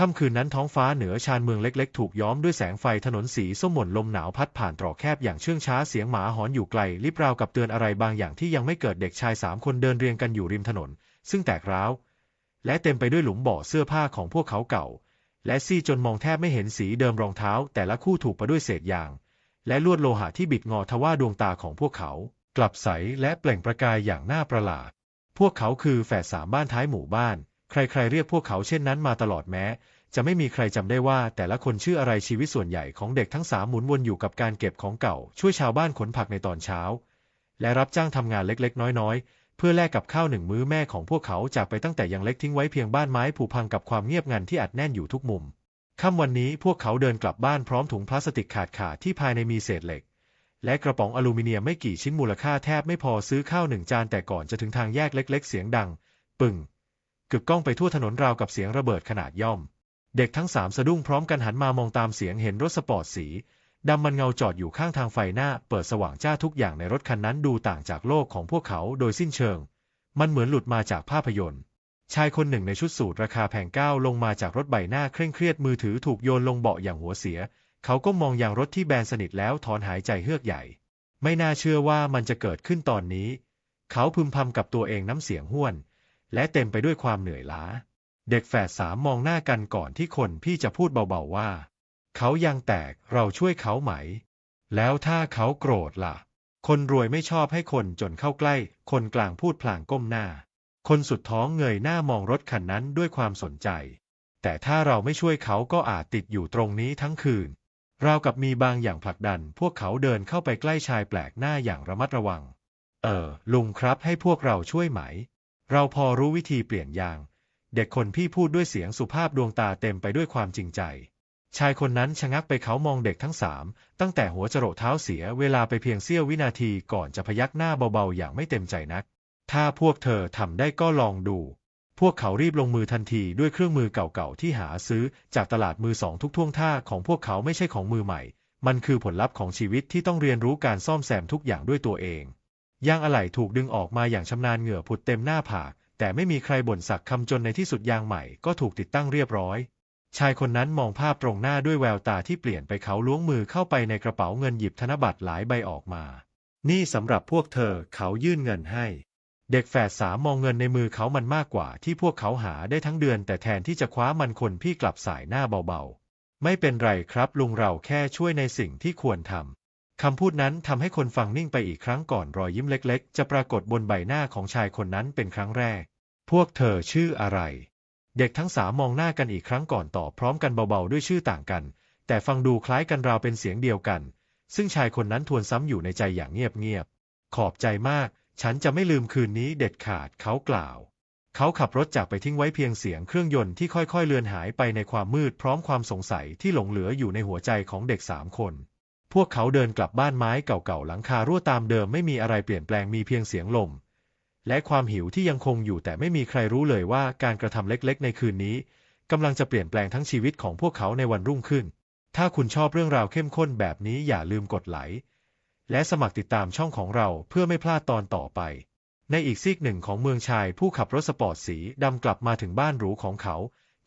ค่ำคืนนั้นท้องฟ้าเหนือชานเมืองเล็กๆ ถูกย้อมด้วยแสงไฟถนนสีส้มหม่นลมหนาวพัดผ่านตรอกแคบอย่างเชื่องช้าเสียงหมาหอนอยู่ไกลลิบราวกับเตือนอะไรบางอย่างที่ยังไม่เกิดเด็กชายสามคนเดินเรียงกันอยู่ริมถนน ซึ่งแตกร้าว และเต็มไปด้วยหลุมบ่อเสื้อผ้าของพวกเขาเก่า และซี่จนมองแทบไม่เห็นสีเดิมรองเท้า แต่ละคู่ถูกประด้วยเศษยาง และลวดโลหะที่บิดงอทว่าดวงตาของพวกเขา กลับใสและเปล่งประกายอย่างน่าประหลาด พวกเขาคือแฝดสามบ้านท้ายหมู่บ้าน ใครๆเรียกพวกเขาเช่นนั้นมาตลอดแม้ จะไม่มีใครจำได้ว่าแต่ละคนชื่ออะไรชีวิตส่วนใหญ่ของเด็กทั้งสามหมุนวนอยู่กับการเก็บของเก่า ช่วยชาวบ้านขนผักในตอนเช้า และรับจ้างทำงานเล็กๆ น้อยๆ เพื่อแลกกับข้าวหนึ่งมื้อแม่ของพวกเขาจากไปตั้งแต่ยังเล็กทิ้งไว้เพียงบ้านไม้ผุพังกับความเงียบงันที่อัดแน่นอยู่ทุกมุมค่ำวันนี้พวกเขาเดินกลับบ้านพร้อมถุงพลาสติกขาดขาดที่ภายในมีเศษเหล็ก และกระป๋องอลูมิเนียมไม่กี่ชิ้นมูลค่าแทบไม่พอซื้อข้าวหนึ่งจานแต่ก่อนจะถึงทางแยกเล็ก ๆ เสียงดัง ปึ่ง กึกก้องไปทั่วถนนราวกับเสียงระเบิดขนาดย่อม เด็กทั้งสามสะดุ้งพร้อมกันหันมามองตามเสียงเห็นรถสปอร์ตสีดำมันเงาจอดอยู่ข้างทางไฟหน้า เปิดสว่างจ้าทุกอย่างในรถคันนั้นดูต่างจากโลกของพวกเขาโดยสิ้นเชิง มันเหมือนหลุดมาจากภาพยนตร์ ชายคนหนึ่งในชุดสูทราคาแพงก้าวลงมาจากรถใบหน้าเคร่งเครียดมือถือถูกโยนลงเบาะอย่างหัวเสีย เขาก็มองอย่างรถที่แบนสนิทแล้วถอนหายใจเฮือกใหญ่ ไม่น่าเชื่อว่ามันจะเกิดขึ้นตอนนี้ เขาพึมพำกับตัวเองน้ำเสียงห้วน และเต็มไปด้วยความเหนื่อยล้า เด็กแฝดสามมองหน้ากันก่อนที่คนพี่จะพูดเบาๆว่า เขายังแตกเราช่วยเขาไหม แล้วถ้าเขาโกรธล่ะ คนรวยไม่ชอบให้คนจนเข้าใกล้ คนกลางพูดพลางก้มหน้า คนสุดท้องเงยหน้ามองรถคันนั้นด้วยความสนใจ แต่ถ้าเราไม่ช่วยเขาก็อาจติดอยู่ตรงนี้ทั้งคืนราวกับมีบางอย่างผลักดัน พวกเขาเดินเข้าไปใกล้ชายแปลกหน้าอย่างระมัดระวัง เออ ลุงครับให้พวกเราช่วยไหม เราพอรู้วิธีเปลี่ยนยาง เด็กคนพี่พูดด้วยเสียงสุภาพดวงตาเต็มไปด้วยความจริงใจ ชายคนนั้นชะงักไปเขามองเด็กทั้งสามตั้งแต่หัวจรดเท้าเสียเวลาไปเพียงเสี้ยววินาทีก่อนจะพยักหน้าเบาๆ อย่างไม่เต็มใจนัก ถ้าพวกเธอทำได้ก็ลองดู พวกเขารีบลงมือทันทีด้วยเครื่องมือเก่าๆที่หาซื้อจากตลาดมือสองทุกท่วงท่าของพวกเขาไม่ใช่ของมือใหม่ มันคือผลลัพธ์ของชีวิตที่ต้องเรียนรู้การซ่อมแซมทุกอย่างด้วยตัวเอง ยางอะไหล่ถูกดึงออกมาอย่างชำนาญเหงื่อผุดเต็มหน้าผาก แต่ไม่มีใครบ่นสักคำจนในที่สุดยางใหม่ก็ถูกติดตั้งเรียบร้อย ชายคนนั้นมองภาพตรงหน้าด้วยแววตาที่เปลี่ยนไปเขาล้วงมือเข้าไปในกระเป๋าเงินหยิบธนบัตรหลายใบออกมา นี่สำหรับพวกเธอเขายื่นเงินให้ เด็กแฝดสามมองเงินในมือเขามันมากกว่าที่พวกเขาหาได้ทั้งเดือน แต่แทนที่จะคว้ามันคนพี่กลับสายหน้าเบาๆ ไม่เป็นไรครับลุงเราแค่ช่วยในสิ่งที่ควรทำ คำพูดนั้นทำให้คนฟังนิ่งไปอีกครั้งก่อนรอยยิ้มเล็กๆ จะปรากฏบนใบหน้าของชายคนนั้นเป็นครั้งแรก พวกเธอชื่ออะไร เด็กทั้งสามมองหน้ากันอีกครั้งก่อนตอบพร้อมกันเบาๆด้วยชื่อต่างกัน แต่ฟังดูคล้ายกันราวเป็นเสียงเดียวกัน ซึ่งชายคนนั้นทวนซ้ำอยู่ในใจอย่างเงียบๆ ขอบใจมาก ฉันจะไม่ลืมคืนนี้เด็ดขาดเขากล่าว เขาขับรถจากไปทิ้งไว้เพียงเสียงเครื่องยนต์ที่ค่อยๆเลือนหายไปในความมืดพร้อมความสงสัยที่หลงเหลืออยู่ในหัวใจของเด็กสามคน พวกเขาเดินกลับบ้านไม้เก่าๆ หลังคารั่วตามเดิมไม่มีอะไรเปลี่ยนแปลงมีเพียงเสียงลม และความหิวที่ยังคงอยู่แต่ไม่มีใครรู้เลยว่าการกระทำเล็กๆ ในคืนนี้กำลังจะเปลี่ยนแปลงทั้งชีวิตของพวกเขาในวันรุ่งขึ้น ถ้าคุณชอบเรื่องราวเข้มข้นแบบนี้อย่าลืมกดไลค์และสมัครติดตามช่องของเราเพื่อไม่พลาดตอนต่อไป ในอีกซีกหนึ่งของเมืองชายผู้ขับรถสปอร์ตสีดำกลับมาถึงบ้านหรูของเขา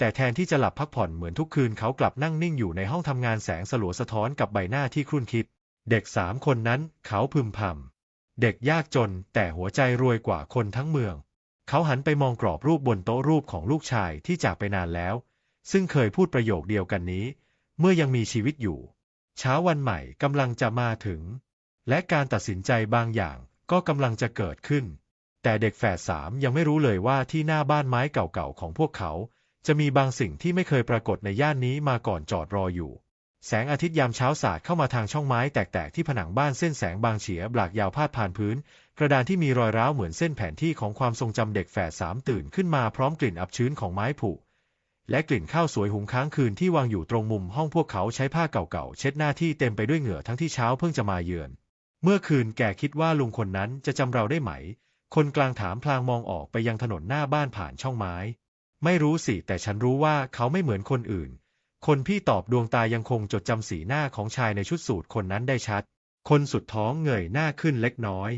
แต่แทนที่จะหลับพักผ่อนเหมือนทุกคืนเขากลับนั่งนิ่งอยู่ในห้องทำงานแสงสลัวสะท้อนกับใบหน้าที่ครุ่นคิด เด็กสามคนนั้นเขาพึมพำเด็กยากจนแต่หัวใจรวยกว่าคนทั้งเมือง เขาหันไปมองกรอบรูปบนโต๊ะรูปของลูกชายที่จากไปนานแล้ว ซึ่งเคยพูดประโยคเดียวกันนี้ เมื่อยังมีชีวิตอยู่ เช้าวันใหม่กำลังจะมาถึง และการตัดสินใจบางอย่างก็กำลังจะเกิดขึ้น แต่เด็กแฝดสามยังไม่รู้เลยว่าที่หน้าบ้านไม้เก่าๆของพวกเขา จะมีบางสิ่งที่ไม่เคยปรากฏในย่านนี้มาก่อนจอดรออยู่ แสงอาทิตย์ยามเช้าสาดเข้ามาทางช่องไม้แตกๆที่ผนังบ้านเส้นแสงบางเฉียบลากยาวพาดผ่านพื้น กระดานที่มีรอยร้าวเหมือนเส้นแผนที่ของความทรงจำเด็กแฝดสามตื่นขึ้นมาพร้อมกลิ่นอับชื้นของไม้ผุและกลิ่นข้าวสวยหุงค้างคืนที่วางอยู่ตรงมุมห้องพวกเขาใช้ผ้าเก่าๆเช็ดหน้าที่เต็มไปด้วยเหงื่อทั้งที่เช้าเพิ่งจะมาเยือน เมื่อคืนแกคิดว่าลุงคนนั้นจะจำเราได้ไหม คนกลางถามพลางมองออกไปยังถนนหน้าบ้านผ่านช่องไม้ ไม่รู้สิ แต่ฉันรู้ว่าเขาไม่เหมือนคนอื่น คนพี่ตอบดวงตายังคงจดจำสีหน้าของชายในชุดสูทคนนั้นได้ชัด คนสุดท้องเงยหน้าขึ้นเล็กน้อย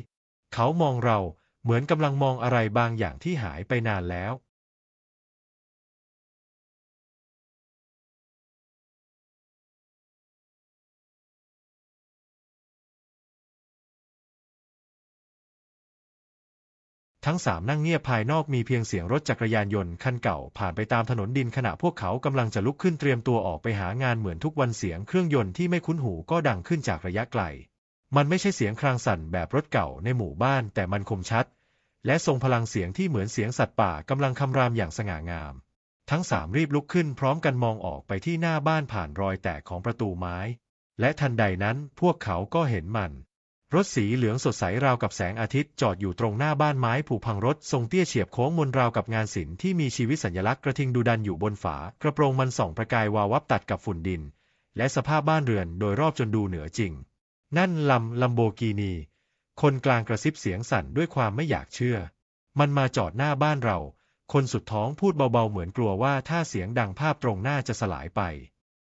เขามองเราเหมือนกำลังมองอะไรบางอย่างที่หายไปนานแล้ว ทั้งสามนั่งเงียบภายนอกมีเพียงเสียงรถจักรยานยนต์คันเก่าผ่านไปตามถนนดินขณะพวกเขากำลังจะลุกขึ้นเตรียมตัวออกไปหางานเหมือนทุกวันเสียงเครื่องยนต์ที่ไม่คุ้นหูก็ดังขึ้นจากระยะไกล มันไม่ใช่เสียงครางสั่นแบบรถเก่าในหมู่บ้านแต่มันคมชัด และทรงพลังเสียงที่เหมือนเสียงสัตว์ป่ากำลังคำรามอย่างสง่างาม ทั้งสามรีบลุกขึ้นพร้อมกันมองออกไปที่หน้าบ้านผ่านรอยแตกของประตูไม้ และทันใดนั้นพวกเขาก็เห็นมัน รถสีเหลืองสดใสราวกับแสงอาทิตย์จอดอยู่ตรงหน้าบ้านไม้ผุพังรถทรงเตี้ยเฉียบโค้งมนราวกับงานศิลป์ที่มีชีวิตสัญลักษณ์กระทิงดูดันอยู่บนฝา กระโปรงมันส่องประกายวาววับตัดกับฝุ่นดิน และสภาพบ้านเรือนโดยรอบจนดูเหนือจริง นั่นลำลัมโบกีนี คนกลางกระซิบเสียงสั่นด้วยความไม่อยากเชื่อ มันมาจอดหน้าบ้านเรา คนสุดท้องพูดเบาๆเหมือนกลัวว่าถ้าเสียงดังภาพตรงหน้าจะสลายไป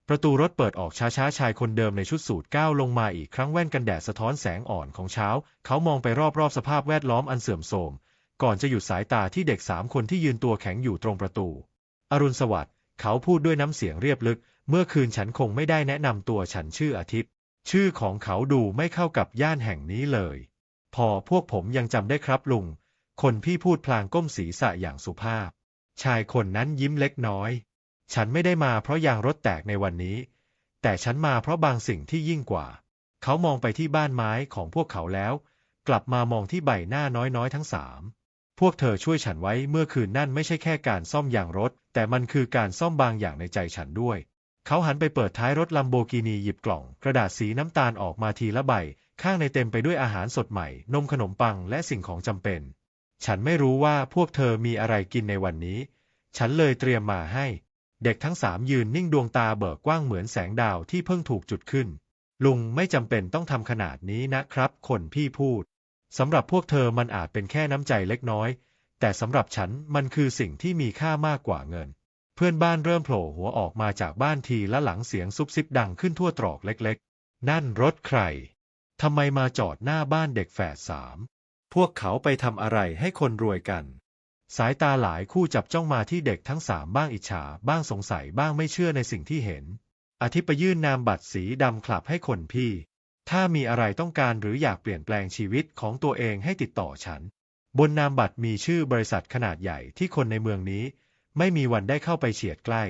ประตูรถเปิดออกช้าๆ ชายคนเดิมในชุดสูทก้าวลงมาอีกครั้งแว่นกันแดดสะท้อนแสงอ่อนของเช้า เขามองไปรอบๆ สภาพแวดล้อมอันเสื่อมโทรม ก่อนจะหยุดสายตาที่เด็กสามคนที่ยืนตัวแข็งอยู่ตรงประตู อรุณสวัสดิ์ เขาพูดด้วยน้ำเสียงเรียบลึก เมื่อคืนฉันคงไม่ได้แนะนำตัวฉันชื่ออาทิตย์ ชื่อของเขาดูไม่เข้ากับย่านแห่งนี้เลย พอพวกผมยังจำได้ครับลุง คนพี่พูดพลางก้มศีรษะอย่างสุภาพ ชายคนนั้นยิ้มเล็กน้อย ฉันไม่ได้มาเพราะยางรถแตกในวันนี้ แต่ฉันมาเพราะบางสิ่งที่ยิ่งกว่า เขามองไปที่บ้านไม้ของพวกเขาแล้ว กลับมามองที่ใบหน้าน้อยๆทั้งสาม พวกเธอช่วยฉันไว้เมื่อคืนนั่นไม่ใช่แค่การซ่อมยางรถ แต่มันคือการซ่อมบางอย่างในใจฉันด้วย เขาหันไปเปิดท้ายรถลัมโบกินีหยิบกล่อง กระดาษสีน้ำตาลออกมาทีละใบ ข้างในเต็มไปด้วยอาหารสดใหม่ นมขนมปังและสิ่งของจำเป็น ฉันไม่รู้ว่าพวกเธอมีอะไรกินในวันนี้ ฉันเลยเตรียมมาให้ เด็กทั้งสามยืนนิ่งดวงตาเบิกกว้างเหมือนแสงดาวที่เพิ่งถูกจุดขึ้น ลุงไม่จำเป็นต้องทำขนาดนี้นะครับ คนพี่พูดสำหรับพวกเธอมันอาจเป็นแค่น้ำใจเล็กน้อย แต่สำหรับฉันมันคือสิ่งที่มีค่ามากกว่าเงิน เพื่อนบ้านเริ่มโผล่หัวออกมาจากบ้านทีและหลังเสียงซุบซิบดังขึ้นทั่วตรอกเล็กๆ นั่นรถใครทำไมมาจอดหน้าบ้านเด็กแฝดสาม พวกเขาไปทำอะไรให้คนรวยกัน สายตาหลายคู่จับจ้องมาที่เด็กทั้งสามบ้างอิจฉา บ้างสงสัยบ้างไม่เชื่อในสิ่งที่เห็นอาทิตย์ไปยื่นนามบัตรสีดำคลับให้คนพี่ ถ้ามีอะไรต้องการหรืออยากเปลี่ยนแปลงชีวิตของตัวเองให้ติดต่อฉัน บนนามบัตรมีชื่อบริษัทขนาดใหญ่ที่คนในเมืองนี้ ไม่มีวันได้เข้าไปเฉียดใกล้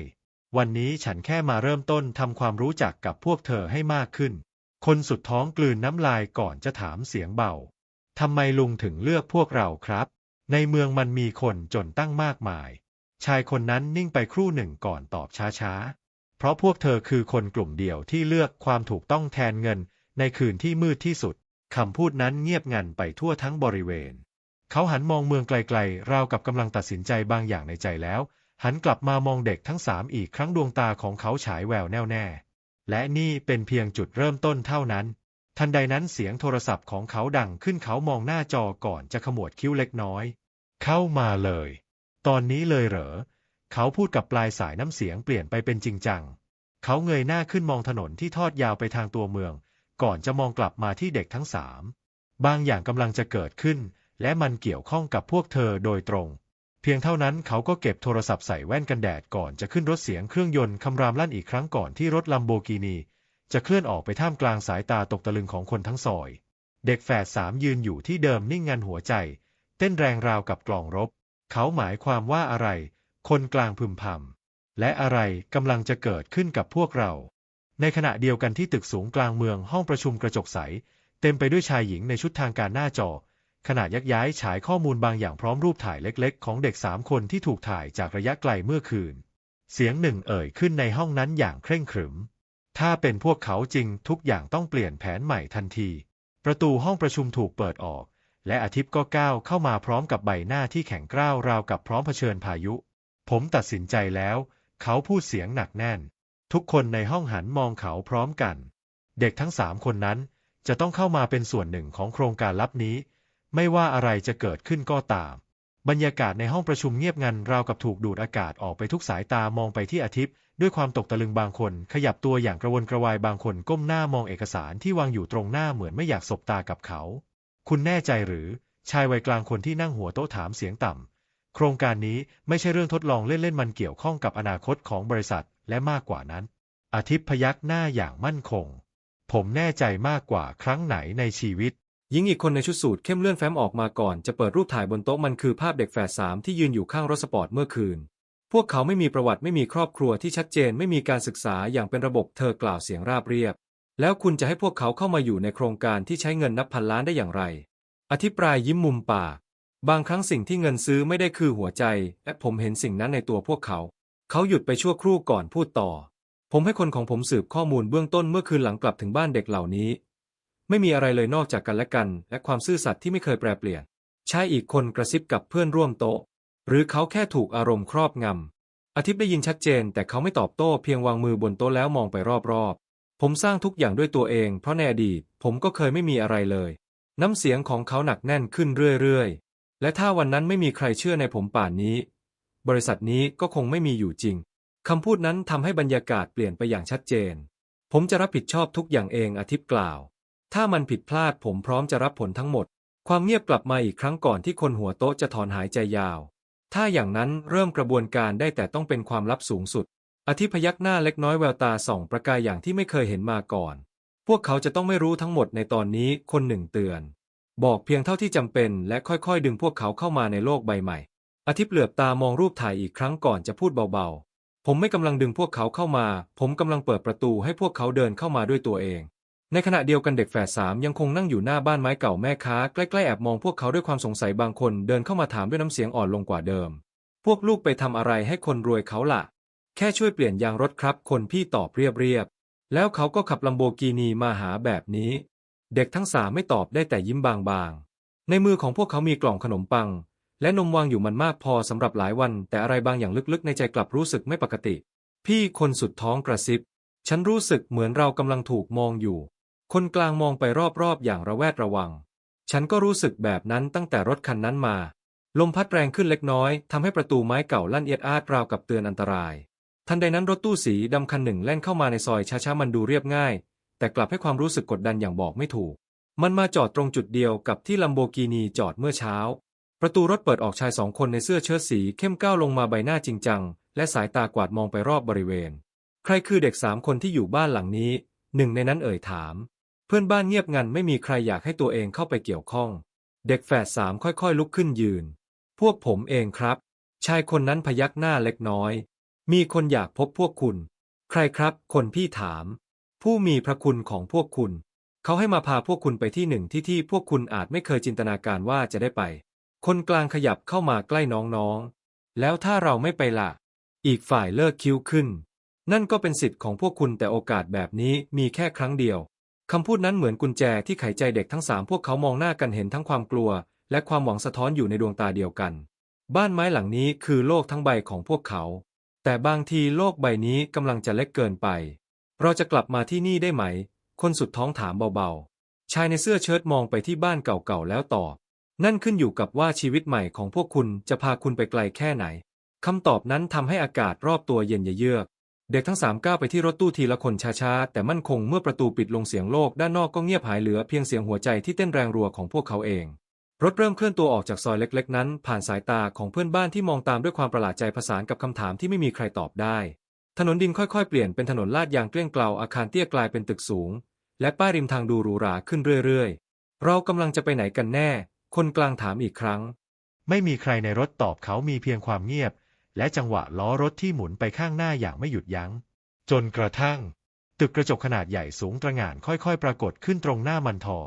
วันนี้ฉันแค่มาเริ่มต้นทำความรู้จักกับพวกเธอให้มากขึ้น คนสุดท้องกลืนน้ำลายก่อนจะถามเสียงเบาทำไมลุงถึงเลือกพวกเราครับ ในเมืองมันมีคนจนตั้งมากมาย ชายคนนั้นนิ่งไปครู่หนึ่งก่อนตอบช้าๆ เพราะพวกเธอคือคนกลุ่มเดียวที่เลือกความถูกต้องแทนเงิน ในคืนที่มืดที่สุด คำพูดนั้นเงียบงันไปทั่วทั้งบริเวณ เขาหันมองเมืองไกลๆ ราวกับกำลังตัดสินใจบางอย่างในใจแล้ว หันกลับมามองเด็กทั้งสามอีกครั้งดวงตาของเขาฉายแววแน่วแน่ และนี่เป็นเพียงจุดเริ่มต้นเท่านั้น ทันใดนั้นเสียงโทรศัพท์ของเขาดังขึ้นเขามองหน้าจอก่อนจะขมวดคิ้วเล็กน้อย เข้ามาเลย ตอนนี้เลยเหรอ เขาพูดกับปลายสายน้ำเสียงเปลี่ยนไปเป็นจริงจัง เขาเงยหน้าขึ้นมองถนนที่ทอดยาวไปทางตัวเมือง ก่อนจะมองกลับมาที่เด็กทั้งสามบางอย่างกำลังจะเกิดขึ้น และมันเกี่ยวข้องกับพวกเธอโดยตรง เพียงเท่านั้นเขาก็เก็บโทรศัพท์ใส่แว่นกันแดดก่อนจะขึ้นรถเสียงเครื่องยนต์คำรามลั่นอีกครั้งก่อนที่รถลัมโบกินี จะเคลื่อนออกไปท่ามกลางสายตาตกตะลึงของคนทั้งซอย เด็กแฝดสามยืนอยู่ที่เดิมนิ่งงันหัวใจ เต้นแรงราวกับกลองรบ เขาหมายความว่าอะไร คนกลางพึมพำและอะไรกำลังจะเกิดขึ้นกับพวกเรา ในขณะเดียวกันที่ตึกสูงกลางเมืองห้องประชุมกระจกใส เต็มไปด้วยชายหญิงในชุดทางการหน้าจอขณะยักย้ายฉายข้อมูลบางอย่างพร้อมรูปถ่ายเล็กๆ ของเด็กสามคนที่ถูกถ่ายจากระยะไกลเมื่อคืน เสียงหนึ่งเอ่ยขึ้นในห้องนั้นอย่างเคร่งขรึม ถ้าเป็นพวกเขาจริงทุกอย่างต้องเปลี่ยนแผนใหม่ทันที ประตูห้องประชุมถูกเปิดออก และอาทิตย์ก็ก้าวเข้ามาพร้อมกับใบหน้าที่แข็งกร้าวราวกับพร้อมเผชิญพายุ ผมตัดสินใจแล้ว เขาพูดเสียงหนักแน่น ทุกคนในห้องหันมองเขาพร้อมกัน เด็กทั้งสามคนนั้นจะต้องเข้ามาเป็นส่วนหนึ่งของโครงการลับนี้ ไม่ว่าอะไรจะเกิดขึ้นก็ตาม บรรยากาศในห้องประชุมเงียบงันราวกับถูกดูดอากาศออกไปทุกสายตามองไปที่อาทิตย์ ด้วยความตกตะลึงบางคน ขยับตัวอย่างกระวนกระวายบางคนก้มหน้ามองเอกสารที่วางอยู่ตรงหน้าเหมือนไม่อยากสบตากับเขา คุณแน่ใจหรือ ชายวัยกลางคนที่นั่งหัวโต๊ะถามเสียงต่ำ โครงการนี้ไม่ใช่เรื่องทดลองเล่นๆมันเกี่ยวข้องกับอนาคตของบริษัทและมากกว่านั้น อาทิตย์พยักหน้าอย่างมั่นคง ผมแน่ใจมากกว่าครั้งไหนในชีวิต หญิงอีกคนในชุดสูทเข้มเลื่อนแฟ้มออกมาก่อนจะเปิดรูปถ่ายบนโต๊ะมันคือภาพเด็กแฝดสามที่ยืนอยู่ข้างรถสปอร์ตเมื่อคืน พวกเขาไม่มีประวัติไม่มีครอบครัวที่ชัดเจนไม่มีการศึกษาอย่างเป็นระบบเธอกล่าวเสียงราบเรียบ แล้วคุณจะให้พวกเขาเข้ามาอยู่ในโครงการที่ใช้เงินนับพันล้านได้อย่างไร อธิปรายยิ้มมุมปากบางครั้งสิ่งที่เงินซื้อไม่ได้คือหัวใจ และผมเห็นสิ่งนั้นในตัวพวกเขา เขาหยุดไปชั่วครู่ก่อนพูดต่อ ผมให้คนของผมสืบข้อมูลเบื้องต้นเมื่อคืนหลังกลับถึงบ้านเด็กเหล่านี้ ไม่มีอะไรเลยนอกจากกันและกัน และความซื่อสัตย์ที่ไม่เคยแปรเปลี่ยนชายอีกคนกระซิบกับเพื่อนร่วมโต๊ะ หรือเขาแค่ถูกอารมณ์ครอบงำอาทิตย์ได้ยินชัดเจน แต่เขาไม่ตอบโต้เพียงวางมือบนโต๊ะแล้วมองไปรอบๆ ผมสร้างทุกอย่างด้วยตัวเอง เพราะในอดีตผมก็เคยไม่มีอะไรเลย น้ำเสียงของเขาหนักแน่นขึ้นเรื่อยๆ และถ้าวันนั้นไม่มีใครเชื่อในผมป่านนี้ บริษัทนี้ก็คงไม่มีอยู่จริงคำพูดนั้นทำให้บรรยากาศเปลี่ยนไปอย่างชัดเจน ผมจะรับผิดชอบทุกอย่างเองอาทิตย์กล่าว ถ้ามันผิดพลาดผมพร้อมจะรับผลทั้งหมด ความเงียบกลับมาอีกครั้งก่อนที่คนหัวโต๊ะจะถอนหายใจยาว ถ้าอย่างนั้นเริ่มกระบวนการได้แต่ต้องเป็นความลับสูงสุดอาทิพยักหน้าเล็กน้อยแววตาส่องประกายอย่างที่ไม่เคยเห็นมาก่อน พวกเขาจะต้องไม่รู้ทั้งหมดในตอนนี้คนหนึ่งเตือน บอกเพียงเท่าที่จำเป็นและค่อยๆ ดึงพวกเขาเข้ามาในโลกใบใหม่อาทิเหลือบตามองรูปถ่ายอีกครั้งก่อนจะพูดเบาๆ ผมไม่กำลังดึงพวกเขาเข้ามา ผมกำลังเปิดประตูให้พวกเขาเดินเข้ามาด้วยตัวเอง ในขณะเดียวกันเด็กแฝดสามยังคงนั่งอยู่หน้าบ้านไม้เก่าแม่ค้าใกล้ๆแอบมองพวกเขาด้วยความสงสัยบางคนเดินเข้ามาถามด้วยน้ำเสียงอ่อนลงกว่าเดิม พวกลูกไปทำอะไรให้คนรวยเขาล่ะ แค่ช่วยเปลี่ยนยางรถครับ คนพี่ตอบเรียบๆแล้วเขาก็ขับลัมโบกินีมาหาแบบนี้ เด็กทั้งสามไม่ตอบได้แต่ยิ้มบางๆ ในมือของพวกเขามีกล่องขนมปัง และนมวางอยู่มันมากพอสำหรับหลายวัน แต่อะไรบางอย่างลึกๆ ในใจกลับรู้สึกไม่ปกติ พี่คนสุดท้องกระซิบ ฉันรู้สึกเหมือนเรากำลังถูกมองอยู่ คนกลางมองไปรอบๆอย่างระแวดระวัง ฉันก็รู้สึกแบบนั้นตั้งแต่รถคันนั้นมา ลมพัดแรงขึ้นเล็กน้อยทำให้ประตูไม้เก่าลั่นเอียดอาดราวกับเตือนอันตราย ทันใดนั้นรถตู้สีดำคันหนึ่งแล่นเข้ามาในซอยช้าๆมันดูเรียบง่าย แต่กลับให้ความรู้สึกกดดันอย่างบอกไม่ถูก มันมาจอดตรงจุดเดียวกับที่ลัมโบกินีจอดเมื่อเช้า ประตูรถเปิดออกชายสองคนในเสื้อเชิ้ตสีเข้มก้าวลงมาใบหน้าจริงจังและสายตากวาดมองไปรอบบริเวณ ใครคือเด็กสามคนที่อยู่บ้านหลังนี้ หนึ่งในนั้นเอ่ยถาม เพื่อนบ้านเงียบงันไม่มีใครอยากให้ตัวเองเข้าไปเกี่ยวข้อง เด็กแฝดสามค่อยๆ ลุกขึ้นยืน พวกผมเองครับ ชายคนนั้นพยักหน้าเล็กน้อย มีคนอยากพบพวกคุณ ใครครับ คนพี่ถาม ผู้มีพระคุณของพวกคุณ เขาให้มาพาพวกคุณไปที่หนึ่งที่ที่พวกคุณอาจไม่เคยจินตนาการว่าจะได้ไป คนกลางขยับเข้ามาใกล้น้องๆ แล้วถ้าเราไม่ไปล่ะ อีกฝ่ายเลิกคิ้วขึ้น นั่นก็เป็นสิทธิ์ของพวกคุณแต่โอกาสแบบนี้มีแค่ครั้งเดียว คำพูดนั้นเหมือนกุญแจที่ไขใจเด็กทั้งสามพวกเขามองหน้ากันเห็นทั้งความกลัว และความหวังสะท้อนอยู่ในดวงตาเดียวกัน บ้านไม้หลังนี้คือโลกทั้งใบของพวกเขา แต่บางทีโลกใบนี้กำลังจะเล็กเกินไป เราจะกลับมาที่นี่ได้ไหม คนสุดท้องถามเบาๆ ชายในเสื้อเชิ้ตมองไปที่บ้านเก่าๆแล้วตอบ นั่นขึ้นอยู่กับว่าชีวิตใหม่ของพวกคุณจะพาคุณไปไกลแค่ไหนคำตอบนั้นทำให้อากาศรอบตัวเย็นเยือก เด็กทั้งสามก้าวไปที่รถตู้ทีละคนช้าๆ แต่มั่นคงเมื่อประตูปิดลงเสียงโลกด้านนอกก็เงียบหายเหลือเพียงเสียงหัวใจที่เต้นแรงรัวของพวกเขาเอง รถเริ่มเคลื่อนตัวออกจากซอยเล็กๆ นั้น ผ่านสายตาของเพื่อนบ้านที่มองตามด้วยความประหลาดใจผสานกับคำถามที่ไม่มีใครตอบได้ ถนนดินค่อยๆ เปลี่ยนเป็นถนนลาดยางเกลี้ยงเกลาอาคารเตี้ยกลายเป็นตึกสูง และป้ายริมทางดูหรูหราขึ้นเรื่อยๆ เรากำลังจะไปไหนกันแน่ คนกลางถามอีกครั้ง ไม่มีใครในรถตอบเขามีเพียงความเงียบ และจังหวะล้อรถที่หมุนไปข้างหน้าอย่างไม่หยุดยัง้ง จนกระทั่ง ตึกกระจกขนาดใหญ่สูงตระหง่านค่อยๆ ปรากฏขึ้นตรงหน้ามันทอ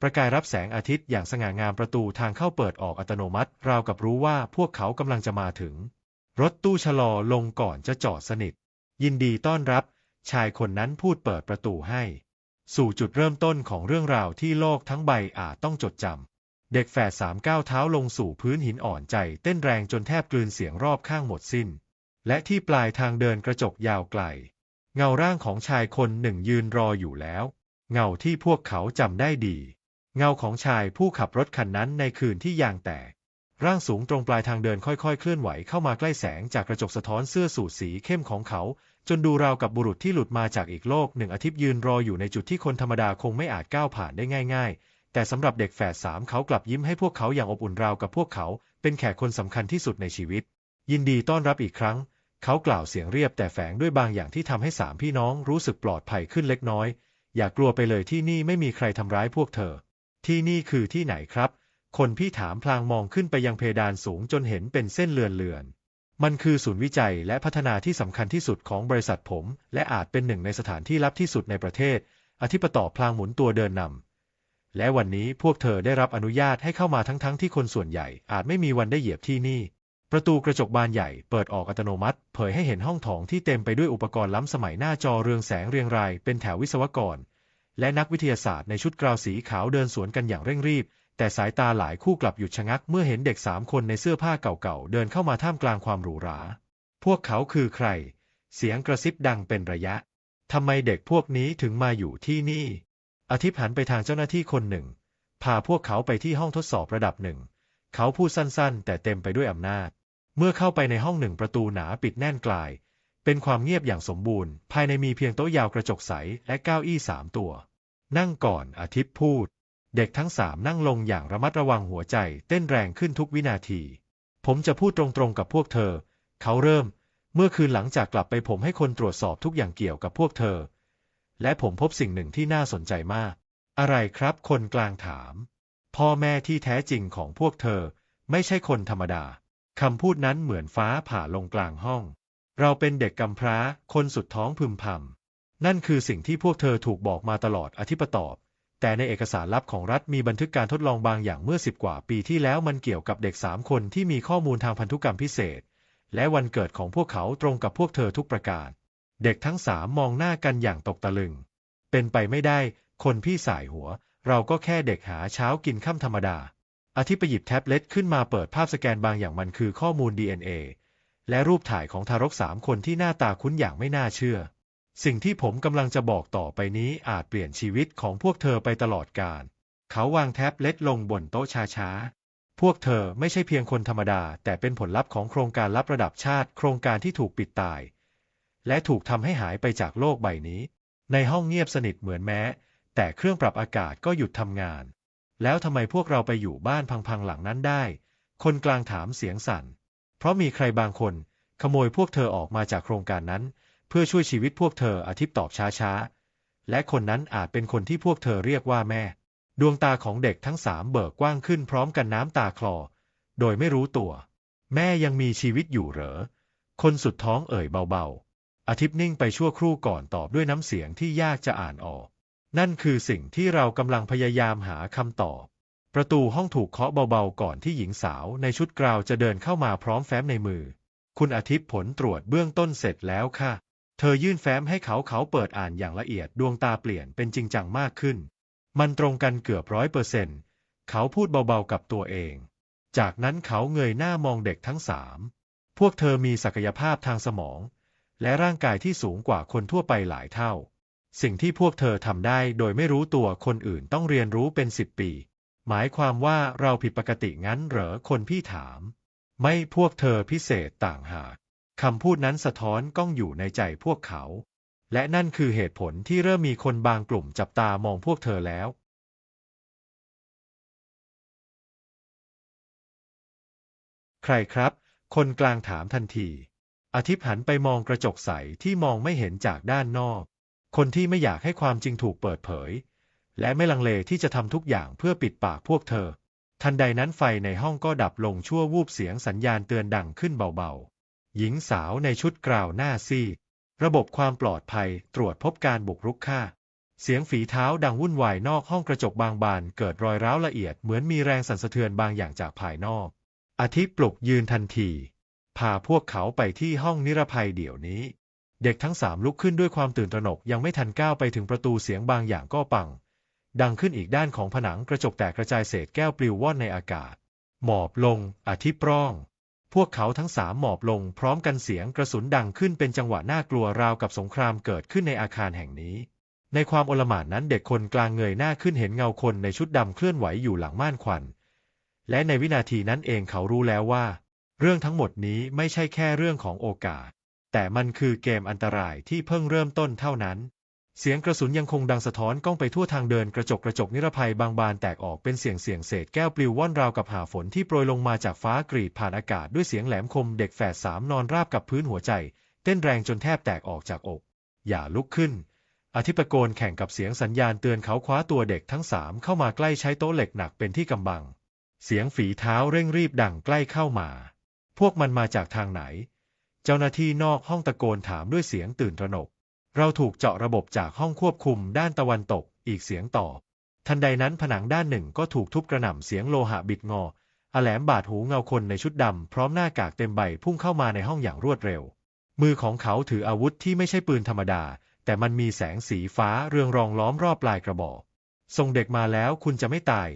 ประกายรับแสงอาทิตย์อย่างสง่างามประตูทางเข้าเปิดออกอัตโนมัติ ราวกับรู้ว่าพวกเขากำลังจะมาถึง รถตู้ชะลอลงก่อนจะจอดสนิท ยินดีต้อนรับ ชายคนนั้นพูดเปิดประตูให้ สู่จุดเริ่มต้นของเรื่องราวที่โลกทั้งใบอาจต้องจดจำ เด็กแฝดสามก้าวเท้าลงสู่พื้นหินอ่อนใจเต้นแรงจนแทบกลืนเสียงรอบข้างหมดสิ้น และที่ปลายทางเดินกระจกยาวไกล เงาร่างของชายคนหนึ่งยืนรออยู่แล้ว เงาที่พวกเขาจำได้ดี เงาของชายผู้ขับรถคันนั้นในคืนที่ยางแตกร่างสูงตรงปลายทางเดินค่อยๆ เคลื่อนไหวเข้ามาใกล้แสงจากกระจกสะท้อนเสื้อสูทสีเข้มของเขา จนดูราวกับบุรุษที่หลุดมาจากอีกโลกหนึ่งอาทิตย์ยืนรออยู่ในจุดที่คนธรรมดาคงไม่อาจก้าวผ่านได้ง่าย ๆ แต่สำหรับเด็กแฝดสามเขากลับยิ้มให้พวกเขาอย่างอบอุ่นราวกับพวกเขา เป็นแขกคนสำคัญที่สุดในชีวิต ยินดีต้อนรับอีกครั้ง เขากล่าวเสียงเรียบแต่แฝงด้วยบางอย่างที่ทำให้สามพี่น้องรู้สึกปลอดภัยขึ้นเล็กน้อย อย่ากลัวไปเลยที่นี่ไม่มีใครทำร้ายพวกเธอ ที่นี่คือที่ไหนครับ คนพี่ถามพลางมองขึ้นไปยังเพดานสูงจนเห็นเป็นเส้นเลือนเลือนมันคือศูนย์วิจัยและพัฒนาที่สำคัญที่สุดของบริษัทผม และอาจเป็นหนึ่งในสถานที่ลับที่สุดในประเทศ อธิปตอบพลางหมุนตัวเดินนำ และวันนี้พวกเธอได้รับอนุญาตให้เข้ามาทั้งๆทที่คนส่วนใหญ่อาจไม่มีวันได้เหยียบที่นี่ ประตูกระจกบานใหญ่เปิดออกอัตโนมัติ เผยให้เห็นห้องโถงที่เต็มไปด้วยอุปกรณ์ล้ำสมัยหน้าจอเรืองแสงเรียงราย เป็นแถววิศวกร และนักวิทยาศาสตร์ในชุดกราวสีขาวเดินสวนกันอย่างเร่งรีบ แต่สายตาหลายคู่กลับหยุดชะงักเมื่อเห็นเด็กสามคนในเสื้อผ้าเก่าๆเดินเข้ามาท่ามกลางความหรูหรา พวกเขาคือใคร เสียงกระซิบดังเป็นระยะทำไมเด็กพวกนี้ถึงมาอยู่ที่นี่ อาทิตย์หันไปทางเจ้าหน้าที่คนหนึ่ง พาพวกเขาไปที่ห้องทดสอบระดับหนึ่ง เขาพูดสั้นๆ แต่เต็มไปด้วยอำนาจ เมื่อเข้าไปในห้องหนึ่งประตูหนาปิดแน่นกลาย เป็นความเงียบอย่างสมบูรณ์ ภายในมีเพียงโต๊ะยาวกระจกใสและเก้าอี้สามตัว นั่งก่อนอาทิตย์พูด เด็กทั้งสามนั่งลงอย่างระมัดระวังหัวใจเต้นแรงขึ้นทุกวินาที ผมจะพูดตรงๆกับพวกเธอ เขาเริ่ม เมื่อคืนหลังจากกลับไปผมให้คนตรวจสอบทุกอย่างเกี่ยวกับพวกเธอ และผมพบสิ่งหนึ่งที่น่าสนใจมาก อะไรครับคนกลางถาม พ่อแม่ที่แท้จริงของพวกเธอ ไม่ใช่คนธรรมดาคำพูดนั้นเหมือนฟ้าผ่าลงกลางห้อง เราเป็นเด็กกำพร้า คนสุดท้องพึมพำนั่นคือสิ่งที่พวกเธอถูกบอกมาตลอดอธิปตอบ แต่ในเอกสารลับของรัฐมีบันทึกการทดลองบางอย่างเมื่อสิบกว่าปีที่แล้วมันเกี่ยวกับเด็กสามคนที่มีข้อมูลทางพันธุกรรมพิเศษ และวันเกิดของพวกเขาตรงกับพวกเธอทุกประการ เด็กทั้งสามมองหน้ากันอย่างตกตะลึง เป็นไปไม่ได้ คนพี่สายหัว เราก็แค่เด็กหาเช้ากินค่ำธรรมดาอาทิตย์ไปหยิบแท็บเล็ตขึ้นมาเปิดภาพสแกนบางอย่างมันคือข้อมูล DNA และรูปถ่ายของทารกสามคนที่หน้าตาคุ้นอย่างไม่น่าเชื่อ สิ่งที่ผมกำลังจะบอกต่อไปนี้อาจเปลี่ยนชีวิตของพวกเธอไปตลอดกาล เขาวางแท็บเล็ตลงบนโต๊ะช้าๆพวกเธอไม่ใช่เพียงคนธรรมดา แต่เป็นผลลัพธ์ของโครงการลับระดับชาติ โครงการที่ถูกปิดตาย และถูกทำให้หายไปจากโลกใบนี้ ในห้องเงียบสนิทเหมือนแม้ แต่เครื่องปรับอากาศก็หยุดทำงาน แล้วทำไมพวกเราไปอยู่บ้านพังๆหลังนั้นได้ คนกลางถามเสียงสั่น เพราะมีใครบางคน ขโมยพวกเธอออกมาจากโครงการนั้น เพื่อช่วยชีวิตพวกเธออาทิตย์ตอบช้าๆ และคนนั้นอาจเป็นคนที่พวกเธอเรียกว่าแม่ ดวงตาของเด็กทั้งสามเบิกกว้างขึ้นพร้อมกันน้ำตาคลอ โดยไม่รู้ตัว แม่ยังมีชีวิตอยู่เหรอ คนสุดท้องเอ่ยเบาๆ อาทิตย์นิ่งไปชั่วครู่ก่อนตอบด้วยน้ำเสียงที่ยากจะอ่านออก นั่นคือสิ่งที่เรากำลังพยายามหาคำตอบ ประตูห้องถูกเคาะเบาๆก่อนที่หญิงสาวในชุดกราวจะเดินเข้ามาพร้อมแฟ้มในมือ คุณอาทิตย์ผลตรวจเบื้องต้นเสร็จแล้วค่ะ เธอยื่นแฟ้มให้เขาเขาเปิดอ่านอย่างละเอียดดวงตาเปลี่ยนเป็นจริงจังมากขึ้น มันตรงกันเกือบร้อยเปอร์เซ็นต์เขาพูดเบาๆกับตัวเอง จากนั้นเขาเงยหน้ามองเด็กทั้งสามพวกเธอมีศักยภาพทางสมอง และร่างกายที่สูงกว่าคนทั่วไปหลายเท่า สิ่งที่พวกเธอทำได้โดยไม่รู้ตัวคนอื่นต้องเรียนรู้เป็นสิบปี หมายความว่าเราผิดปกติงั้นเหรอคนพี่ถาม ไม่พวกเธอพิเศษต่างหากคำพูดนั้นสะท้อนก้องอยู่ในใจพวกเขา และนั่นคือเหตุผลที่เริ่มมีคนบางกลุ่มจับตามองพวกเธอแล้วใครครับ คนกลางถามทันที อาทิตย์หันไปมองกระจกใสที่มองไม่เห็นจากด้านนอก คนที่ไม่อยากให้ความจริงถูกเปิดเผย และไม่ลังเลที่จะทำทุกอย่างเพื่อปิดปากพวกเธอ ทันใดนั้นไฟในห้องก็ดับลงชั่ววูบเสียงสัญญาณเตือนดังขึ้นเบาๆ หญิงสาวในชุดกราวหน้าซีดระบบความปลอดภัยตรวจพบการบุกรุกค่า เสียงฝีเท้าดังวุ่นวายนอกห้องกระจกบางบานเกิดรอยร้าวละเอียดเหมือนมีแรงสั่นสะเทือนบางอย่างจากภายนอก อาทิตย์ปลุกยืนทันที พาพวกเขาไปที่ห้องนิรภัยเดี๋ยวนี้ เด็กทั้งสามลุกขึ้นด้วยความตื่นตระหนกยังไม่ทันก้าวไปถึงประตูเสียงบางอย่างก็ปัง ดังขึ้นอีกด้านของผนังกระจกแตกกระจายเศษแก้วปลิวว่อนในอากาศ หมอบลงอาทิปร้อง พวกเขาทั้งสามหมอบลงพร้อมกันเสียงกระสุนดังขึ้นเป็นจังหวะน่ากลัวราวกับสงครามเกิดขึ้นในอาคารแห่งนี้ ในความโอลหม่านนั้นเด็กคนกลางเงยหน้าขึ้นเห็นเงาคนในชุดดำเคลื่อนไหวอยู่หลังม่านควัน และในวินาทีนั้นเองเขารู้แล้วว่า เรื่องทั้งหมดนี้ไม่ใช่แค่เรื่องของโอกาส แต่มันคือเกมอันตรายที่เพิ่งเริ่มต้นเท่านั้น เสียงกระสุนยังคงดังสะท้อนก้องไปทั่วทางเดินกระจกกระจกนิรภัยบางบานแตกออกเป็นเสียงเสียงเศษแก้วปลิวว่อนราวกับหาฝนที่โปรยลงมาจากฟ้ากรีดผ่านอากาศด้วยเสียงแหลมคมเด็กแฝดสามนอนราบกับพื้นหัวใจ เต้นแรงจนแทบแตกออกจากอก อย่าลุกขึ้นอธิปโกนแข่งกับเสียงสัญญาณเตือนเขาคว้าตัวเด็กทั้งสามเข้ามาใกล้ใช้โต๊ะเหล็กหนักเป็นที่กำบัง เสียงฝีเท้าเร่งรีบดังใกล้เข้ามา พวกมันมาจากทางไหน เจ้าหน้าที่นอกห้องตะโกนถามด้วยเสียงตื่นตระหนก เราถูกเจาะระบบจากห้องควบคุมด้านตะวันตก อีกเสียงตอบ ทันใดนั้นผนังด้านหนึ่งก็ถูกทุบกระหน่ำเสียงโลหะบิดงออแหลมบาดหูเงาคนในชุดดำพร้อมหน้ากากเต็มใบพุ่งเข้ามาในห้องอย่างรวดเร็ว มือของเขาถืออาวุธที่ไม่ใช่ปืนธรรมดา แต่มันมีแสงสีฟ้าเรืองรองล้อมรอบปลายกระบอก ส่งเด็กมาแล้วคุณจะไม่ตาย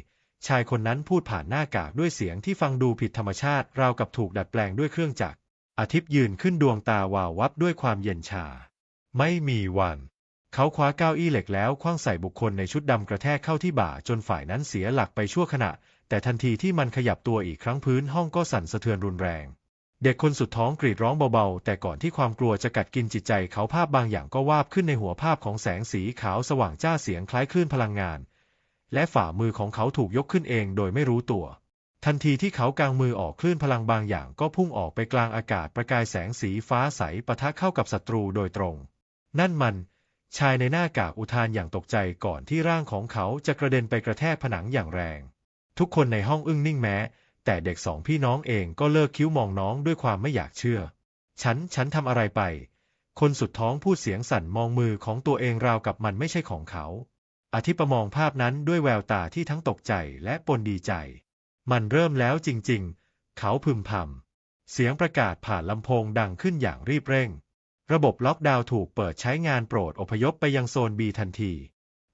ชายคนนั้นพูดผ่านหน้ากากด้วยเสียงที่ฟังดูผิดธรรมชาติราวกับถูกดัดแปลงด้วยเครื่องจักร อาทิตย์ยืนขึ้นดวงตาวาววับด้วยความเย็นชา ไม่มีวัน เขาคว้าเก้าอี้เหล็กแล้วคว้างใส่บุคคลในชุดดำกระแทกเข้าที่บ่าจนฝ่ายนั้นเสียหลักไปชั่วขณะ แต่ทันทีที่มันขยับตัวอีกครั้งพื้นห้องก็สั่นสะเทือนรุนแรง เด็กคนสุดท้องกรีดร้องเบาๆ แต่ก่อนที่ความกลัวจะกัดกินจิตใจเขาภาพบางอย่างก็วาบขึ้นในหัวภาพของแสงสีขาวสว่างจ้าเสียงคล้ายคลื่นพลังงาน และฝ่ามือของเขาถูกยกขึ้นเองโดยไม่รู้ตัว ทันทีที่เขากางมือออกคลื่นพลังบางอย่างก็พุ่งออกไปกลางอากาศประกายแสงสีฟ้าใสปะทะเข้ากับศัตรูโดยตรง นั่นมัน ชายในหน้ากากอุทานอย่างตกใจก่อนที่ร่างของเขาจะกระเด็นไปกระแทกผนังอย่างแรง ทุกคนในห้องอึ้งนิ่งแม้ แต่เด็กสองพี่น้องเองก็เลิกคิ้วมองน้องด้วยความไม่อยากเชื่อ ฉัน ฉันทำอะไรไป คนสุดท้องพูดเสียงสั่นมองมือของตัวเองราวกับมันไม่ใช่ของเขา อธิปมองภาพนั้นด้วยแววตาที่ทั้งตกใจและปนดีใจ มันเริ่มแล้วจริงๆ เขาพึมพำ เสียงประกาศผ่านลำโพงดังขึ้นอย่างรีบเร่ง ระบบล็อกดาวน์ถูกเปิดใช้งานโปรดอพยพไปยังโซนบีทันที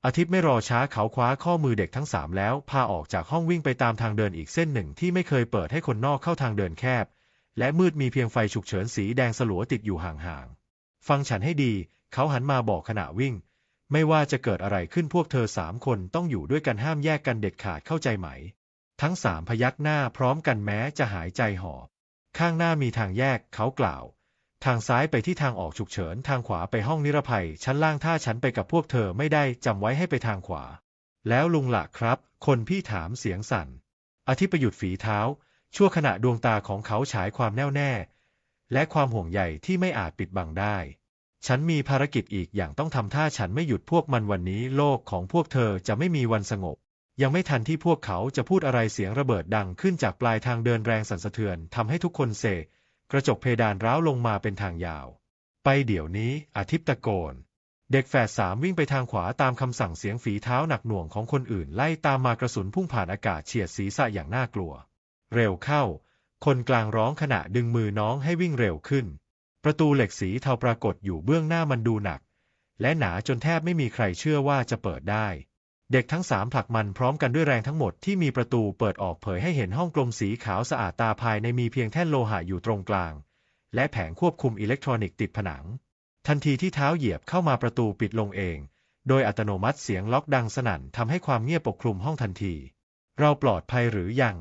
อาทิตย์ไม่รอช้าเขาคว้าข้อมือเด็กทั้งสามแล้ว พาออกจากห้องวิ่งไปตามทางเดินอีกเส้นหนึ่งที่ไม่เคยเปิดให้คนนอกเข้าทางเดินแคบ และมืดมีเพียงไฟฉุกเฉินสีแดงสลัวติดอยู่ห่างๆ ฟังฉันให้ดี เขาหันมาบอกขณะวิ่ง ไม่ว่าจะเกิดอะไรขึ้นพวกเธอสามคนต้องอยู่ด้วยกันห้ามแยกกันเด็ดขาดเข้าใจไหม ทั้งสามพยักหน้าพร้อมกันแม้จะหายใจหอบ ข้างหน้ามีทางแยกเขากล่าว ทางซ้ายไปที่ทางออกฉุกเฉิน ทางขวาไปห้องนิรภัย ชั้นล่างถ้าฉันไปกับพวกเธอไม่ได้จำไว้ให้ไปทางขวา แล้วลุงละครับ คนพี่ถามเสียงสั่น อธิประยุทธ์ฝีเท้า ชั่วขณะดวงตาของเขาฉายความแน่วแน่ และความห่วงใยที่ไม่อาจปิดบังได้ ฉันมีภารกิจอีกอย่างต้องทำถ้าฉันไม่หยุดพวกมันวันนี้โลกของพวกเธอจะไม่มีวันสงบ ยังไม่ทันที่พวกเขาจะพูดอะไรเสียงระเบิดดังขึ้นจากปลายทางเดินแรงสั่นสะเทือนทำให้ทุกคนเซกระจกเพดานร้าวลงมาเป็นทางยาว ไปเดี๋ยวนี้อาทิตย์ตะโกน เด็กแฝดสามวิ่งไปทางขวาตามคำสั่งเสียงฝีเท้าหนักหน่วงของคนอื่นไล่ตามมากระสุนพุ่งผ่านอากาศเฉียดศีรษะอย่างน่ากลัว เร็วเข้า คนกลางร้องขณะดึงมือน้องให้วิ่งเร็วขึ้น ประตูเหล็กสีเทาปรากฏอยู่เบื้องหน้ามันดูหนัก และหนาจนแทบไม่มีใครเชื่อว่าจะเปิดได้ เด็กทั้งสามผลักมันพร้อมกันด้วยแรงทั้งหมดที่มีประตูเปิดออกเผยให้เห็นห้องกลมสีขาวสะอาดตาภายในมีเพียงแท่นโลหะอยู่ตรงกลาง และแผงควบคุมอิเล็กทรอนิกส์ติดผนัง ทันทีที่เท้าเหยียบเข้ามาประตูปิดลงเอง โดยอัตโนมัติเสียงล็อกดังสนั่นทำให้ความเงียบปกคลุมห้องทันที เราปลอดภัยหรือยัง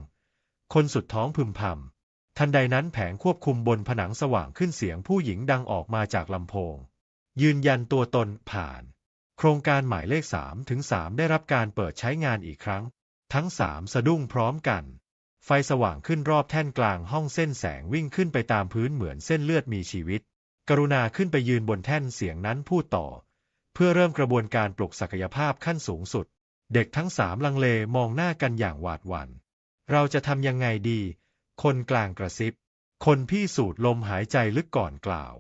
คนสุดท้องพึมพำ ทันใดนั้นแผงควบคุมบนผนังสว่างขึ้นเสียงผู้หญิงดังออกมาจากลำโพง ยืนยันตัวตนผ่าน โครงการหมายเลข3ถึง3ได้รับการเปิดใช้งานอีกครั้ง ทั้งสามสะดุ้งพร้อมกัน ไฟสว่างขึ้นรอบแท่นกลางห้องเส้นแสงวิ่งขึ้นไปตามพื้นเหมือนเส้นเลือดมีชีวิต กรุณาขึ้นไปยืนบนแท่นเสียงนั้นพูดต่อ เพื่อเริ่มกระบวนการปลุกศักยภาพขั้นสูงสุด เด็กทั้งสามลังเลมองหน้ากันอย่างหวาดหวัน่นเราจะทำยังไงดี คนกลางกระซิบ คนพี่สูดลมหายใจลึกก่อนกล่าว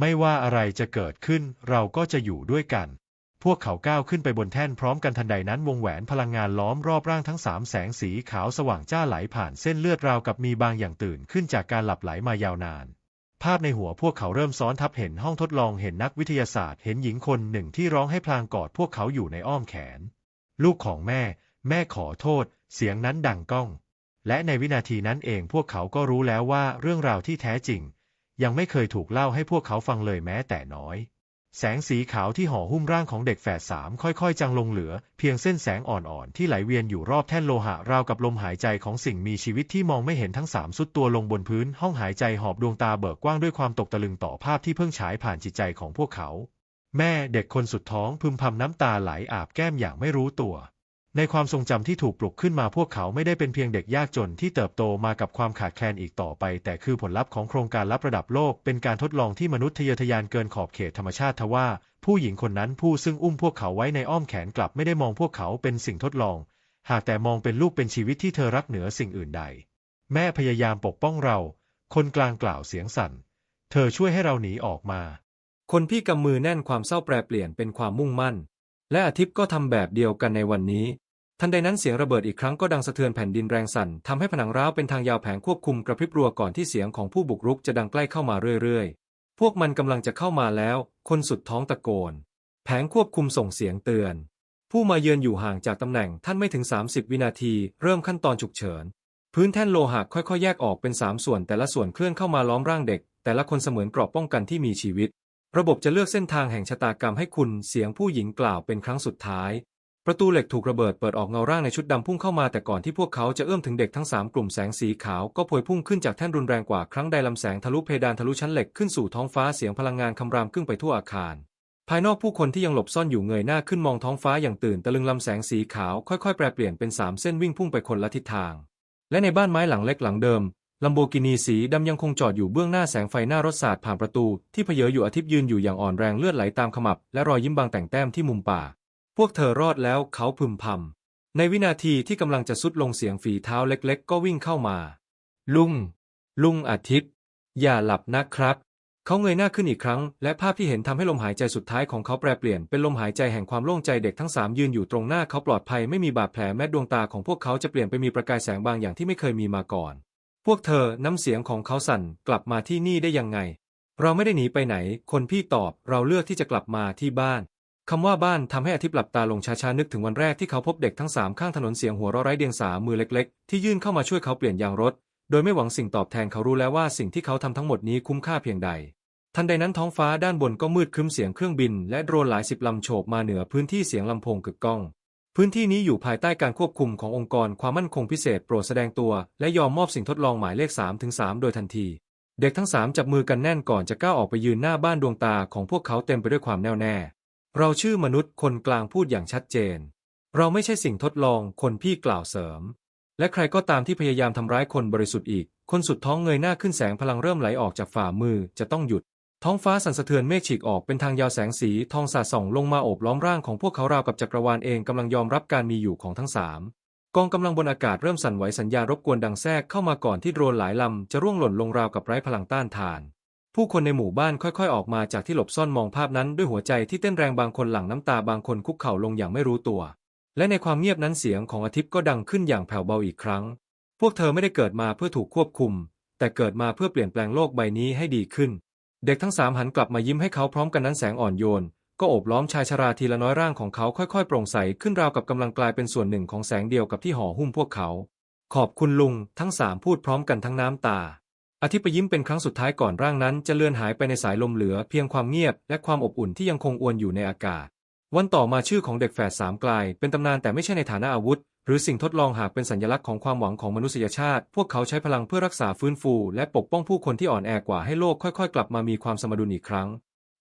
ไม่ว่าอะไรจะเกิดขึ้นเราก็จะอยู่ด้วยกัน พวกเขาก้าวขึ้นไปบนแท่นพร้อมกันทันใดนั้นวงแหวนพลังงานล้อมรอบร่างทั้งสามแสงสีขาวสว่างจ้าไหลผ่านเส้นเลือดราวกับมีบางอย่างตื่นขึ้นจากการหลับไหลมายาวนานภาพในหัวพวกเขาเริ่มซ้อนทับเห็นห้องทดลองเห็นนักวิทยาศาสตร์ เห็นหญิงคนหนึ่งที่ร้องให้พลางกอดพวกเขาอยู่ในอ้อมแขน ลูกของแม่ แม่ขอโทษ เสียงนั้นดังก้อง และในวินาทีนั้นเองพวกเขาก็รู้แล้วว่าเรื่องราวที่แท้จริง ยังไม่เคยถูกเล่าให้พวกเขาฟังเลยแม้แต่น้อย แสงสีขาวที่ห่อหุ้มร่างของเด็กแฝดสามค่อยๆ จางลงเหลือ เพียงเส้นแสงอ่อนๆ ที่ไหลเวียนอยู่รอบแท่นโลหะราวกับลมหายใจของสิ่งมีชีวิตที่มองไม่เห็นทั้งสามสุดตัวลงบนพื้น ห้องหายใจหอบดวงตาเบิกกว้างด้วยความตกตะลึงต่อภาพที่เพิ่งฉายผ่านจิตใจของพวกเขา แม่เด็กคนสุดท้องพึมพำน้ำตาไหลอาบแก้มอย่างไม่รู้ตัว ในความทรงจำที่ถูกปลุกขึ้นมาพวกเขาไม่ได้เป็นเพียงเด็กยากจนที่เติบโตมากับความขาดแคลนอีกต่อไป แต่คือผลลัพธ์ของโครงการลับระดับโลก เป็นการทดลองที่มนุษย์ทะเยอทะยานเกินขอบเขตธรรมชาติทว่า ผู้หญิงคนนั้นผู้ซึ่งอุ้มพวกเขาไว้ในอ้อมแขนกลับไม่ได้มองพวกเขาเป็นสิ่งทดลอง หากแต่มองเป็นลูกเป็นชีวิตที่เธอรักเหนือสิ่งอื่นใด แม่พยายามปกป้องเรา คนกลางกล่าวเสียงสั่น เธอช่วยให้เราหนีออกมา คนพี่กำมือแน่นความเศร้าแปรเปลี่ยนเป็นความมุ่งมั่น และอาทิตย์ก็ทำแบบเดียวกันในวันนี้ ทันใดนั้นเสียงระเบิดอีกครั้งก็ดังสะเทือนแผ่นดินแรงสั่นทำให้ผนังร้าวเป็นทางยาวแผงควบคุมกระพริบรัวก่อนที่เสียงของผู้บุกรุกจะดังใกล้เข้ามาเรื่อยๆ พวกมันกำลังจะเข้ามาแล้ว คนสุดท้องตะโกน แผงควบคุมส่งเสียงเตือน ผู้มาเยือนอยู่ห่างจากตำแหน่งท่านไม่ถึง 30 วินาที เริ่มขั้นตอนฉุกเฉิน พื้นแท่นโลหะค่อยๆ แยกออกเป็นสามส่วนแต่ละส่วนเคลื่อนเข้ามาล้อมร่างเด็ก แต่ละคนเสมือนกราะป้องกันที่มีชีวิต ระบบจะเลือกเส้นทางแห่งชะตากรรมให้คุณ เสียงผู้หญิงกล่าวเป็นครั้งสุดท้าย ประตูเหล็กถูกระเบิดเปิดออกเงาร่างในชุดดำพุ่งเข้ามาแต่ก่อนที่พวกเขาจะเอื้อมถึงเด็กทั้งสามกลุ่มแสงสีขาวก็พวยพุ่งขึ้นจากแท่นรุนแรงกว่าครั้งใดลำแสงทะลุเพดานทะลุชั้นเหล็กขึ้นสู่ท้องฟ้าเสียงพลังงานคำรามกึ้งไปทั่วอาคาร ภายนอกผู้คนที่ยังหลบซ่อนอยู่เงยหน้าขึ้นมองท้องฟ้าอย่างตื่นตะลึงลำแสงสีขาวค่อยๆ แปรเปลี่ยนเป็นสามเส้นวิ่งพุ่งไปคนละทิศทาง และในบ้านไม้หลังเล็กหลังเดิม ลัมโบกินีสีดำยังคงจอดอยู่เบื้องหน้าแสงไฟหน้ารถสาดผ่านประตู ที่เพเยออยู่อาทิตย์ยืนอยู่อย่างอ่อนแรงเลือดไหลตามขมับ และรอยยิ้มบางแต่งแต้มที่มุมปากพวกเธอรอดแล้วเขาพึมพำในวินาทีที่กำลังจะสุดลงเสียงฝีเท้าเล็กๆ ก็วิ่งเข้ามา ลุง ลุงอาทิตย์ อย่าหลับนะครับ เขาเงยหน้าขึ้นอีกครั้ง และภาพที่เห็นทำให้ลมหายใจสุดท้ายของเขาแปรเปลี่ยนเป็นลมหายใจแห่งความโล่งใจเด็กทั้งสามยืนอยู่ตรงหน้าเขาปลอดภัยไม่มีบาดแผลแม้ดวงตาของพวกเขาจะเปลี่ยนไปมีประกายแสงบางอย่างที่ไม่เคยมีมาก่อน พวกเธอน้ำเสียงของเขาสั่นกลับมาที่นี่ได้ยังไง เราไม่ได้หนีไปไหน คนพี่ตอบเราเลือกที่จะกลับมาที่บ้านคำว่าบ้านทำให้อาทิตย์หลับตาลงช้าๆนึกถึงวันแรกที่เขาพบเด็กทั้งสามข้างถนนเสียงหัวเราะไร้เดียงสามือเล็กๆ ที่ยื่นเข้ามาช่วยเขาเปลี่ยนยางรถ โดยไม่หวังสิ่งตอบแทนเขารู้แล้วว่าสิ่งที่เขาทำทั้งหมดนี้คุ้มค่าเพียงใด ทันใดนั้นท้องฟ้าด้านบนก็มืดครึ้มเสียงเครื่องบิน และโดรนหลายสิบลำโฉบมาเหนือพื้นที่เสียงลำโพงกึกก้อง พื้นที่นี้อยู่ภายใต้การควบคุมขององค์กรความมั่นคงพิเศษโปรดแสดงตัว และยอมมอบสิ่งทดลองหมายเลข3ถึง3โดยทันที เด็กทั้งสามจับมือกันแน่นก่อนจะก้าวออกไปยืนหน้าบ้านดวงตาของพวกเขาเต็มไปด้วยความแน่วแน่ เราชื่อมนุษย์คนกลางพูดอย่างชัดเจน เราไม่ใช่สิ่งทดลองคนพี่กล่าวเสริม และใครก็ตามที่พยายามทำร้ายคนบริสุทธิ์อีก คนสุดท้องเงยหน้าขึ้นแสงพลังเริ่มไหลออกจากฝ่ามือจะต้องหยุด ท้องฟ้าสั่นสะเทือนเมฆฉีกออกเป็นทางยาวแสงสีทองสาดส่องลงมาโอบล้อมร่างของพวกเขาราวกับจักรวาลเองกำลังยอมรับการมีอยู่ของทั้งสามกองกำลังบนอากาศเริ่มสั่นไหวสัญญาณรบกวนดังแทรกเข้ามาก่อนที่โดรนหลายลำจะร่วงหล่นลงราวกับไร้พลังต้านทาน ผู้คนในหมู่บ้านค่อยๆ ออกมาจากที่หลบซ่อนมองภาพนั้นด้วยหัวใจที่เต้นแรงบางคนหลั่งน้ำตาบางคนคุกเข่าลงอย่างไม่รู้ตัว และในความเงียบนั้นเสียงของอาทิตย์ก็ดังขึ้นอย่างแผ่วเบาอีกครั้ง พวกเธอไม่ได้เกิดมาเพื่อถูกควบคุม แต่เกิดมาเพื่อเปลี่ยนแปลงโลกใบนี้ให้ดีขึ้น เด็กทั้งสามหันกลับมายิ้มให้เขาพร้อมกันนั้นแสงอ่อนโยน ก็โอบล้อมชายชราทีละน้อยร่างของเขาค่อยๆ โปร่งใสขึ้นราวกับกำลังกลายเป็นส่วนหนึ่งของแสงเดียวกับที่ห่อหุ้มพวกเขา ขอบคุณลุง ทั้งสามพูดพร้อมกันทั้งน้ำตาอาทิปยิ้มเป็นครั้งสุดท้ายก่อนร่างนั้น จะเลือนหายไปในสายลมเหลือเพียงความเงียบ และความอบอุ่นที่ยังคงอวนอยู่ในอากาศ วันต่อมาชื่อของเด็กแฝดสามกลายเป็นตำนานแต่ไม่ใช่ในฐานะอาวุธ หรือสิ่งทดลองหากเป็นสัญลักษณ์ของความหวังของมนุษยชาติ พวกเขาใช้พลังเพื่อรักษาฟื้นฟู และปกป้องผู้คนที่อ่อนแอกว่าให้โลกค่อยๆ กลับมามีความสมดุลอีกครั้ง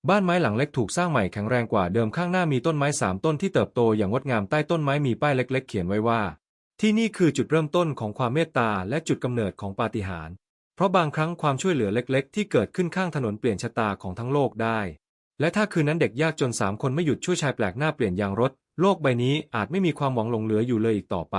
บ้านไม้หลังเล็กถูกสร้างใหม่แข็งแรงกว่าเดิมข้างหน้ามีต้นไม้สามต้นที่เติบโตอย่างงดงามใต้ต้นไม้มีป้ายเล็ก ๆ เขียนไว้ว่า ที่นี่คือจุดเริ่มต้นของความเมตตาและจุดกำเนิดของปาฏิหาริย์เพราะบางครั้งความช่วยเหลือเล็ก ๆ ที่เกิดขึ้นข้างถนนเปลี่ยนชะตาของทั้งโลกได้และถ้าคืนนั้นเด็กยากจนสามคนไม่หยุดช่วยชายแปลกหน้าเปลี่ยนยางรถ โลกใบนี้อาจไม่มีความหวังหลงเหลืออยู่เลยอีกต่อไป